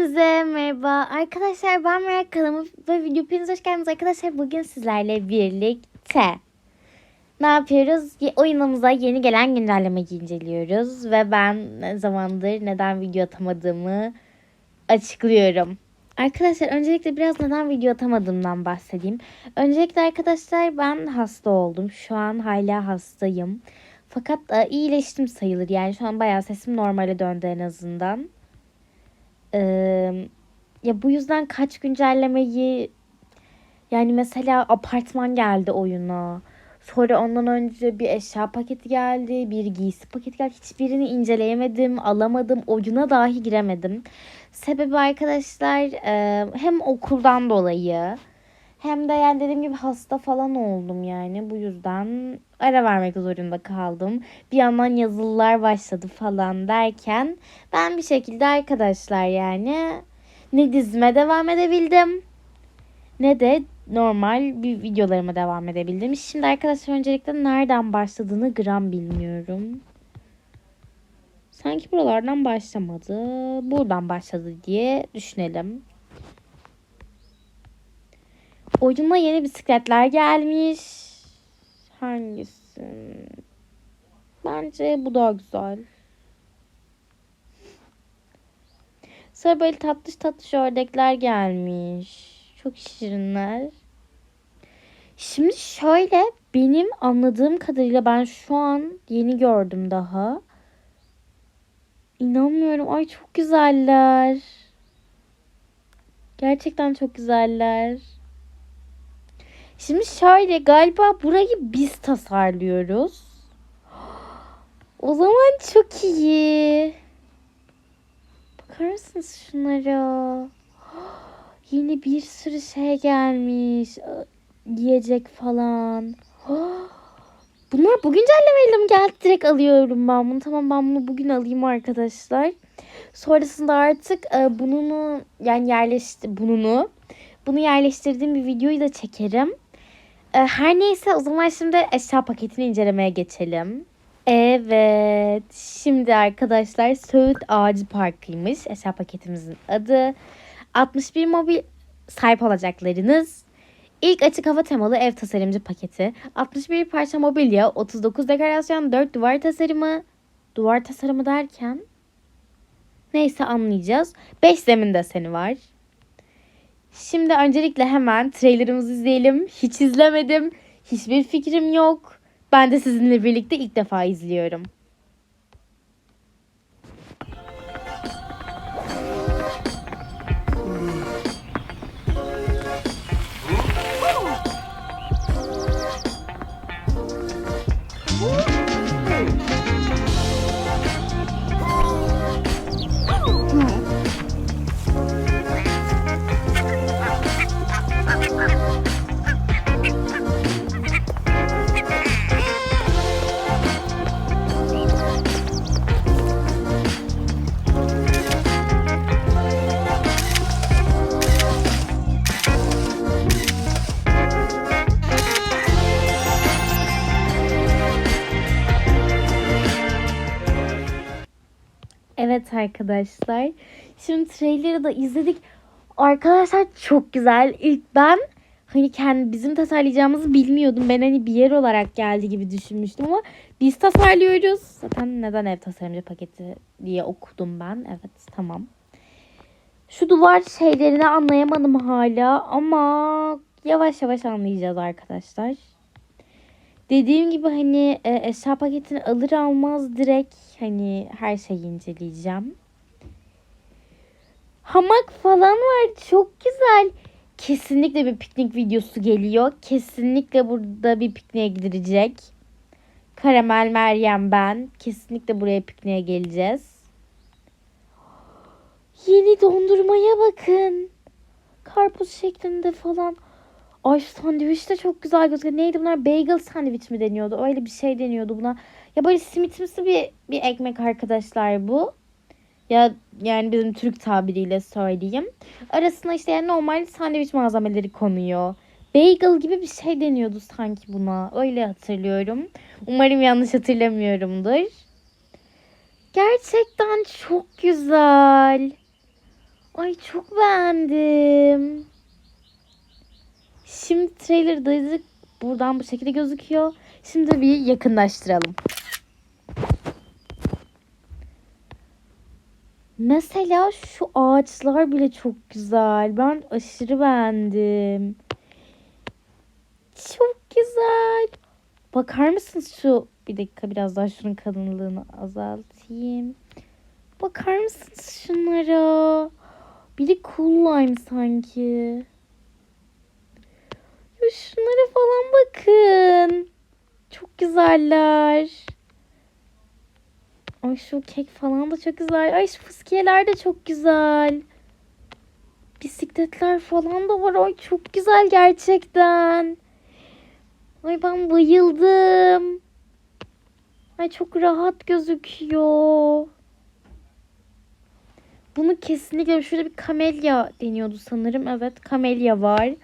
Hepinize merhaba. Arkadaşlar ben Merak kanalıma ve video hepiniz hoş geldiniz arkadaşlar. Bugün sizlerle birlikte ne yapıyoruz? Oyunumuza yeni gelen güncellemeyi inceliyoruz. Ve ben ne zamandır neden video atamadığımı açıklıyorum. Arkadaşlar öncelikle biraz neden video atamadığımdan bahsedeyim. Öncelikle arkadaşlar ben hasta oldum. Şu an hala hastayım. Fakat e, iyileştim sayılır. Yani şu an bayağı sesim normale döndü en azından. Ee, ya bu yüzden kaç güncellemeyi yani mesela apartman geldi oyuna. Sonra ondan önce bir eşya paketi geldi, bir giysi paketi geldi. Hiçbirini inceleyemedim, alamadım, oyuna dahi giremedim. Sebebi arkadaşlar e, hem okuldan dolayı hem de yani dediğim gibi hasta falan oldum yani. Bu yüzden ara vermek zorunda kaldım. Bir yandan yazılılar başladı falan derken ben bir şekilde arkadaşlar yani ne dizime devam edebildim ne de normal bir videolarıma devam edebildim. Şimdi arkadaşlar öncelikle nereden başladığını gram bilmiyorum. Sanki buralardan başlamadı. Buradan başladı diye düşünelim. Oyuna yeni bisikletler gelmiş. Hangisi? Bence bu daha güzel. Sonra böyle tatlış tatlış ördekler gelmiş. Çok şirinler. Şimdi şöyle benim anladığım kadarıyla ben şu an yeni gördüm daha. İnanmıyorum. Ay çok güzeller. Gerçekten çok güzeller. Şimdi şöyle galiba burayı biz tasarlıyoruz. O zaman çok iyi. Bakar mısınız şunlara? Yeni bir sürü şey gelmiş. Yiyecek falan. Bunlar bu güncellemeyle mi geldi? Direkt alıyorum ben bunu. Tamam ben bunu bugün alayım arkadaşlar. Sonrasında artık e, bununu yani yerleşti bununu bunu yerleştirdiğim bir videoyu da çekerim. E, her neyse o zaman şimdi eşya paketini incelemeye geçelim. Evet. Şimdi arkadaşlar Söğüt Ağacı Parkı'ymış eşya paketimizin adı. 61 mobil sahip olacaklarınız. İlk açık hava temalı ev tasarımcı paketi. 61 parça mobilya, 39 dekorasyon, 4 duvar tasarımı. Duvar tasarımı derken? Neyse anlayacağız. 5 zemin deseni var. Şimdi öncelikle hemen trailerımızı izleyelim. Hiç izlemedim. Hiçbir fikrim yok. Ben de sizinle birlikte ilk defa izliyorum. Evet arkadaşlar. Şimdi trailer'ı da izledik. Arkadaşlar çok güzel. İlk ben hani kendi bizim tasarlayacağımızı bilmiyordum. Ben hani bir yer olarak geldi gibi düşünmüştüm ama biz tasarlıyoruz. Zaten neden ev tasarımcı paketi diye okudum ben. Evet tamam. Şu duvar şeylerini anlayamadım hala ama yavaş yavaş anlayacağız arkadaşlar. Dediğim gibi hani e, eşya paketini alır almaz direkt hani her şeyi inceleyeceğim. Hamak falan var çok güzel. Kesinlikle bir piknik videosu geliyor. Kesinlikle burada bir pikniğe gidilecek. Karamel Meryem ben. Kesinlikle buraya pikniğe geleceğiz. Yeni dondurmaya bakın. Karpuz şeklinde falan. Ay sandviç de çok güzel gözüküyor. Neydi bunlar? Bagel sandviç mi deniyordu? Öyle bir şey deniyordu buna. Ya böyle simitimsi bir, bir ekmek arkadaşlar bu. Ya yani bizim Türk tabiriyle söyleyeyim. Arasına işte yani normal sandviç malzemeleri konuyor. Bagel gibi bir şey deniyordu sanki buna. Öyle hatırlıyorum. Umarım yanlış hatırlamıyorumdur. Gerçekten çok güzel. Ay çok beğendim. Şimdi trailerdaydık. Buradan bu şekilde gözüküyor. Şimdi bir yakınlaştıralım. Mesela şu ağaçlar bile çok güzel. Ben aşırı beğendim. Çok güzel. Bakar mısınız şu bir dakika biraz daha şunun kalınlığını azaltayım. Bakar mısınız şunlara? Biri cool lime sanki. Şunlara falan bakın. Çok güzeller. Ay şu kek falan da çok güzel. Ay şu fıskiyeler de çok güzel. Bisikletler falan da var. Ay çok güzel gerçekten. Ay ben bayıldım. Ay çok rahat gözüküyor. Bunu kesinlikle şurada bir kamelya deniyordu sanırım. Evet kamelya var.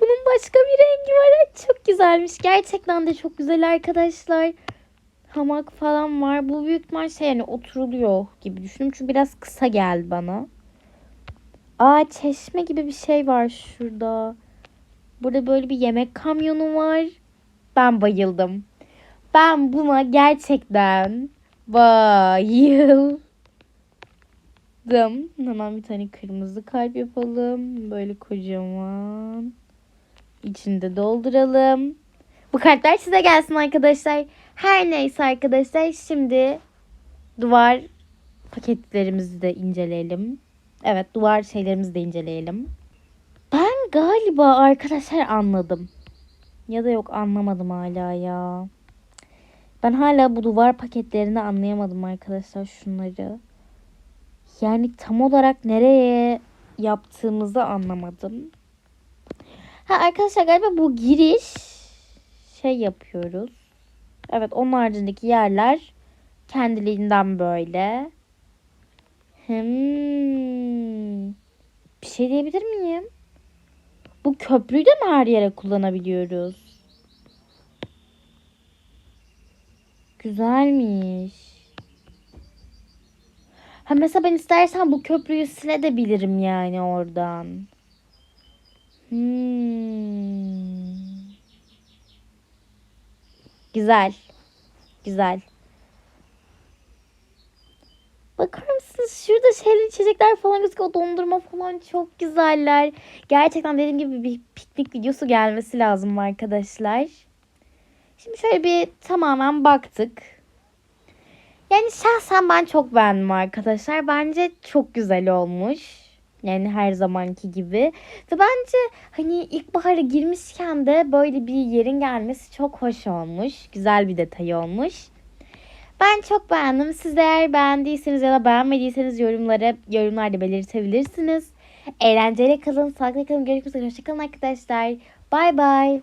Bunun başka bir rengi var. Çok güzelmiş. Gerçekten de çok güzel arkadaşlar. Hamak falan var. Bu büyük ihtimal şey yani oturuluyor gibi düşündüm. Çünkü biraz kısa geldi bana. Aa çeşme gibi bir şey var şurada. Burada böyle bir yemek kamyonu var. Ben bayıldım. Ben buna gerçekten bayıldım. Hemen bir tane kırmızı kalp yapalım. Böyle kocaman. İçinde dolduralım. Bu kalpler size gelsin arkadaşlar. Her neyse arkadaşlar şimdi duvar paketlerimizi de inceleyelim. Evet duvar şeylerimizi de inceleyelim. Ben galiba arkadaşlar anladım. Ya da yok anlamadım hala ya. Ben hala bu duvar paketlerini anlayamadım arkadaşlar şunları. Yani tam olarak nereye yaptığımızı anlamadım. Ha arkadaşlar galiba bu giriş şey yapıyoruz. Evet onun haricindeki yerler kendiliğinden böyle. Hmm. Bir şey diyebilir miyim? Bu köprüyü de mi her yere kullanabiliyoruz? Güzelmiş. Ha mesela ben istersen bu köprüyü silebilirim yani oradan. Hmm. Güzel. Güzel. Bakar mısınız? Şurada şeyler içecekler falan gözüküyor. Dondurma falan çok güzeller. Gerçekten dediğim gibi bir piknik videosu gelmesi lazım arkadaşlar. Şimdi şöyle bir tamamen baktık. Yani şahsen ben çok beğendim arkadaşlar. Bence çok güzel olmuş. Yani her zamanki gibi. Ve bence hani ilkbahara girmişken de böyle bir yerin gelmesi çok hoş olmuş. Güzel bir detay olmuş. Ben çok beğendim. Siz eğer beğendiyseniz ya da beğenmediyseniz yorumlara yorumlarda belirtebilirsiniz. Eğlenceli kalın, sağlıklı kalın. Görüşmek üzere. Hoşçakalın arkadaşlar. Bay bay.